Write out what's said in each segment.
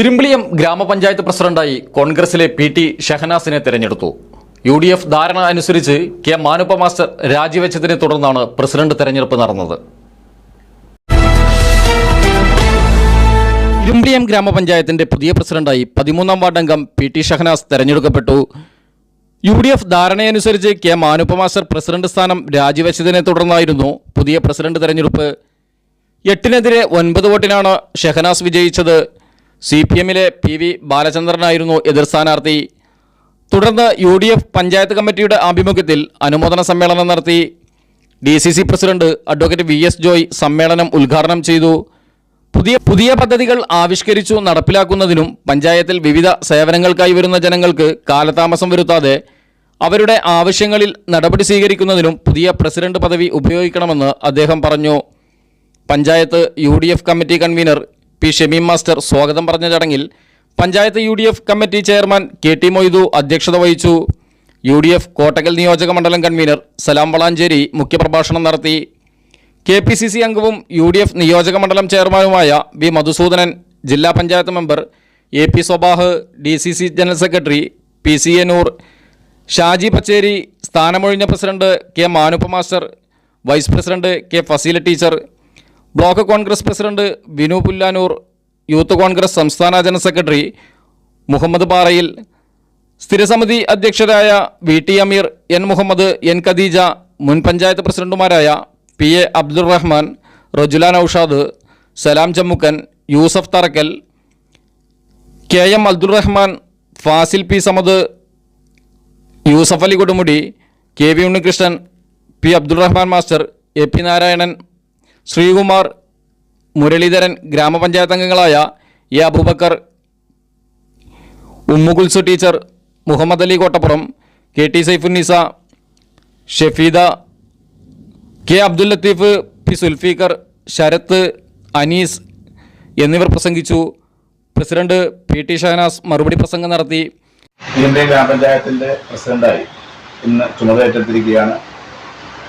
ഇരുമ്പിളിയം ഗ്രാമപഞ്ചായത്ത് പ്രസിഡന്റായി കോൺഗ്രസിലെ പി ടി ഷഹനാസിനെ തെരഞ്ഞെടുത്തു. യു ഡി എഫ് ധാരണ അനുസരിച്ച് കെ മാനുപ്പ മാസ്റ്റർ രാജിവെച്ചതിനെ തുടർന്നാണ് പ്രസിഡന്റ് തെരഞ്ഞെടുപ്പ് നടന്നത്. ഇരുമ്പിളിയം ഗ്രാമപഞ്ചായത്തിന്റെ പുതിയ പ്രസിഡന്റായി പതിമൂന്നാം വാർഡംഗം പി ടി ഷഹനാസ് തെരഞ്ഞെടുക്കപ്പെട്ടു. യു ഡി എഫ് ധാരണയനുസരിച്ച് കെ മാനുപ്പ മാസ്റ്റർ പ്രസിഡന്റ് സ്ഥാനം രാജിവെച്ചതിനെ തുടർന്നായിരുന്നു പുതിയ പ്രസിഡന്റ് തെരഞ്ഞെടുപ്പ്. എട്ടിനെതിരെ ഒൻപത് വോട്ടിനാണ് ഷെഹനാസ് വിജയിച്ചത്. സി പി എമ്മിലെ പി വി ബാലചന്ദ്രനായിരുന്നു എതിർ സ്ഥാനാർത്ഥി. തുടർന്ന് യു ഡി എഫ് പഞ്ചായത്ത് കമ്മിറ്റിയുടെ ആഭിമുഖ്യത്തിൽ അനുമോദന സമ്മേളനം നടത്തി. D C C president advocate V S Joy സമ്മേളനം ഉദ്ഘാടനം ചെയ്തു. പുതിയ പുതിയ പദ്ധതികൾ ആവിഷ്കരിച്ചു നടപ്പിലാക്കുന്നതിനും പഞ്ചായത്തിൽ വിവിധ സേവനങ്ങൾക്കായി വരുന്ന ജനങ്ങൾക്ക് കാലതാമസം വരുത്താതെ അവരുടെ ആവശ്യങ്ങളിൽ നടപടി സ്വീകരിക്കുന്നതിനും പുതിയ പ്രസിഡന്റ് പദവി ഉപയോഗിക്കണമെന്ന് അദ്ദേഹം പറഞ്ഞു. Panchayat U committee convener P Shameem master സ്വാഗതം പറഞ്ഞ ചടങ്ങിൽ panchayat U committee chairman K T Moidu അധ്യക്ഷത വഹിച്ചു. യു ഡി എഫ് കോട്ടക്കൽ നിയോജക മണ്ഡലം കൺവീനർ സലാം വളാഞ്ചേരി മുഖ്യപ്രഭാഷണം നടത്തി. കെ പി സി സി അംഗവും യു ഡി എഫ് നിയോജക മണ്ഡലം ചെയർമാനുമായ വി മധുസൂദനൻ ജില്ലാ panchayat member A P Swabah D C C general secretary P C A Noor Shaji Pacheri സ്ഥാനമൊഴിഞ്ഞ president K Manuppa master vice president K Faseela teacher block Congress president Vinu Pullanur youth Congress സംസ്ഥാന general secretary Muhammad Parayil സ്ഥിരസമിതി അധ്യക്ഷരായ V T Ameer N Muhammad N Khadeeja മുൻ പഞ്ചായത്ത് പ്രസിഡന്റുമാരായ P A Abdul Rahman Rajula Naushad Salam Jammukkan Yusuf Tharakkal K M Abdul Rahman Fasil P Samad Yusuf Ali Kodumudi K V Unnikrishnan P Abdul Rahman master A P Narayanan Sreekumar Muraleedharan ഗ്രാമപഞ്ചായത്ത് അംഗങ്ങളായ A Aboobacker Ummukulsu teacher Muhammad Ali Kottappuram K T Saifunnisa Shefeeda K Abdul Latheef P Sulfeeqar Sarath Anees എന്നിവർ പ്രസംഗിച്ചു. President P T Shahnaz മറുപടി പ്രസംഗം നടത്തി. Indian ഗ്രാമപഞ്ചായത്തിന്റെ പ്രസിഡന്റായി ഇന്ന് ചുമതലയേറ്റെടുത്തിരിക്കുകയാണ്.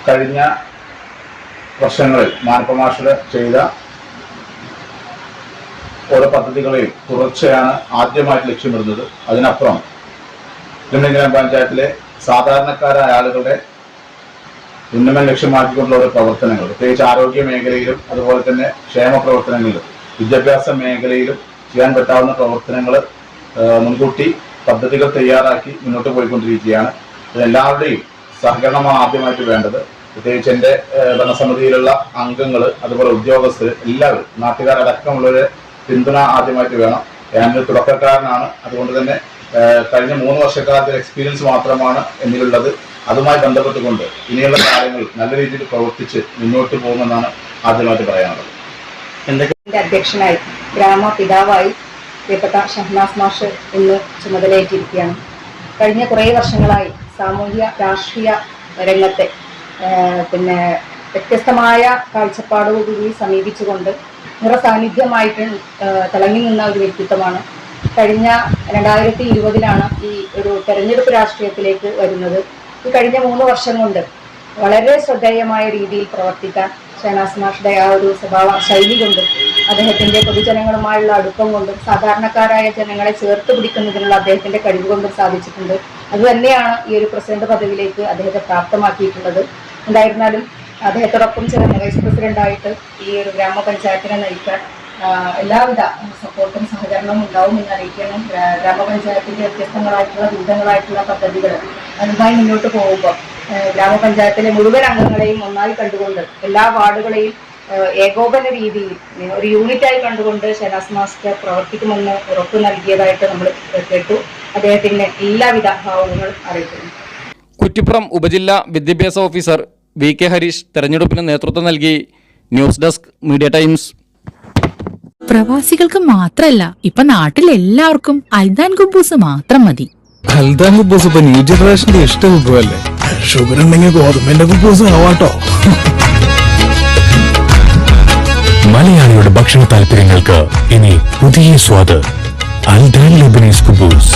കഴിഞ്ഞ വർഷങ്ങളിൽ മാനപ്പമാഷർ ചെയ്ത ഓരോ പദ്ധതികളെയും തുടർച്ചയാണ് ആദ്യമായിട്ട് ലക്ഷ്യമിടുന്നത്. അതിനപ്പുറം തിരുവനന്തപുരം പഞ്ചായത്തിലെ സാധാരണക്കാരായ ആളുകളുടെ ഉന്നമനം ലക്ഷ്യമാക്കിക്കൊണ്ടുള്ള ഓരോ പ്രവർത്തനങ്ങൾ. പ്രത്യേകിച്ച് ആരോഗ്യ മേഖലയിലും അതുപോലെ തന്നെ ക്ഷേമ പ്രവർത്തനങ്ങളിലും വിദ്യാഭ്യാസ മേഖലയിലും ചെയ്യാൻ പറ്റാവുന്ന പ്രവർത്തനങ്ങൾ മുൻകൂട്ടി പദ്ധതികൾ തയ്യാറാക്കി മുന്നോട്ട് പോയിക്കൊണ്ടിരിക്കുകയാണ്. എല്ലാവരുടെയും സഹകരണമാണ് ആദ്യമായിട്ട് വേണ്ടത്. പ്രത്യേകിച്ച് എന്റെ ഏഹ്, ഭരണസമിതിയിലുള്ള അംഗങ്ങൾ അതുപോലെ ഉദ്യോഗസ്ഥർ എല്ലാവരും നാട്ടുകാരടക്കമുള്ളവരെ പിന്തുണ ആദ്യമായിട്ട് വേണം. ഞാനൊരു തുടക്കക്കാരനാണ്. അതുകൊണ്ട് തന്നെ കഴിഞ്ഞ മൂന്ന് വർഷക്കാലത്തെ എക്സ്പീരിയൻസ് മാത്രമാണ് എന്നിലുള്ളത്. അതുമായി ബന്ധപ്പെട്ടുകൊണ്ട് ഇനിയുള്ള കാര്യങ്ങൾ നല്ല രീതിയിൽ പ്രവർത്തിച്ച് മുന്നോട്ട് പോകുമെന്നാണ് ആദ്യമായിട്ട് പറയാനുള്ളത്. ഇതിന്റെ അധ്യക്ഷനായി ഗ്രാമപിതാവായി പ്രിയപ്പെട്ട ഷഹനാസ് മാഷ് ഇന്ന് ചുമതലയേറ്റിരിക്കുകയാണ്. കഴിഞ്ഞ കുറേ വർഷങ്ങളായി സാമൂഹ്യ രാഷ്ട്രീയ രംഗത്തെ പിന്നെ വ്യത്യസ്തമായ കാഴ്ചപ്പാടോടുകൂടി സമീപിച്ചുകൊണ്ട് നിറസാന്നിധ്യമായിട്ട് സാന്നിധ്യമായിട്ട് തിളങ്ങി നിന്ന ഒരു വ്യക്തിത്വമാണ്. കഴിഞ്ഞ രണ്ടായിരത്തി ഇരുപതിലാണ് ഈ ഒരു തെരഞ്ഞെടുപ്പ് രാഷ്ട്രീയത്തിലേക്ക് വരുന്നത്. ഈ കഴിഞ്ഞ മൂന്ന് വർഷം കൊണ്ട് വളരെ ശ്രദ്ധേയമായ രീതിയിൽ പ്രവർത്തിക്കാൻ ഷഹനാസ് ആ ഒരു സ്വഭാവ ശൈലി കൊണ്ടും അദ്ദേഹത്തിന്റെ പൊതുജനങ്ങളുമായുള്ള അടുപ്പം കൊണ്ടും സാധാരണക്കാരായ ജനങ്ങളെ ചേർത്ത് പിടിക്കുന്നതിനുള്ള അദ്ദേഹത്തിന്റെ കഴിവ് കൊണ്ടും സാധിച്ചിട്ടുണ്ട്. അതുതന്നെയാണ് ഈ ഒരു പ്രസിഡന്റ് പദവിയിലേക്ക് അദ്ദേഹത്തെ പ്രാപ്തമാക്കിയിട്ടുള്ളത്. എന്തായിരുന്നാലും അദ്ദേഹത്തോടൊപ്പം ചേർന്ന് വൈസ് പ്രസിഡന്റായിട്ട് ഈ ഒരു ഗ്രാമപഞ്ചായത്തിനെ നയിക്കാൻ എല്ലാവിധ സപ്പോർട്ടും സഹകരണവും ഉണ്ടാവും എന്ന് അറിയിക്കണം ഗ്രാ- ഗ്രാമപഞ്ചായത്തിന്റെ വ്യത്യസ്തങ്ങളായിട്ടുള്ള ദുരിതങ്ങളായിട്ടുള്ള പദ്ധതികൾ അതുമായി മുന്നോട്ട് പോകുമ്പോൾ ഗ്രാമപഞ്ചായത്തിലെ മുഴുവൻ അംഗങ്ങളെയും ഒന്നായി കണ്ടുകൊണ്ട് എല്ലാ വാർഡുകളെയും ഏകോപന രീതിയിൽ ഒരു യൂണിറ്റായി കണ്ടുകൊണ്ട് ഷനാസ് മാസ്റ്റർ പ്രവർത്തിക്കുമെന്ന് ഉറപ്പ് നൽകിയതായിട്ട് നമ്മൾ കേട്ടു. അദ്ദേഹത്തിന് എല്ലാവിധ ഭാവങ്ങളും അറിയിക്കുന്നു. കുറ്റിപ്പുറം ഉപജില്ലാ വിദ്യാഭ്യാസ ഓഫീസർ വി കെ ഹരീഷ് തെരഞ്ഞെടുപ്പിന് നേതൃത്വം നൽകി. News desk media times. പ്രവാസികൾക്ക് മാത്രല്ല ഇപ്പൊ നാട്ടിലെല്ലാവർക്കും അൽദാൻ കുബൂസ് മാത്രം മതി. അൽദാൻ കുബൂസ് ഇപ്പൊ ന്യൂ ജനറേഷന്റെ ഇഷ്ട വിഭവല്ലേ ഷുഗർ ഉണ്ടെങ്കിൽ ഗോതമ്പിന്റെ കുബൂസ് ആവാട്ടോ മലയാളിയുടെ ഭക്ഷണ താല്പര്യങ്ങൾക്ക് ഇനി പുതിയ സ്വാദ് അൽദാൻ ലെബനീസ് കുബൂസ്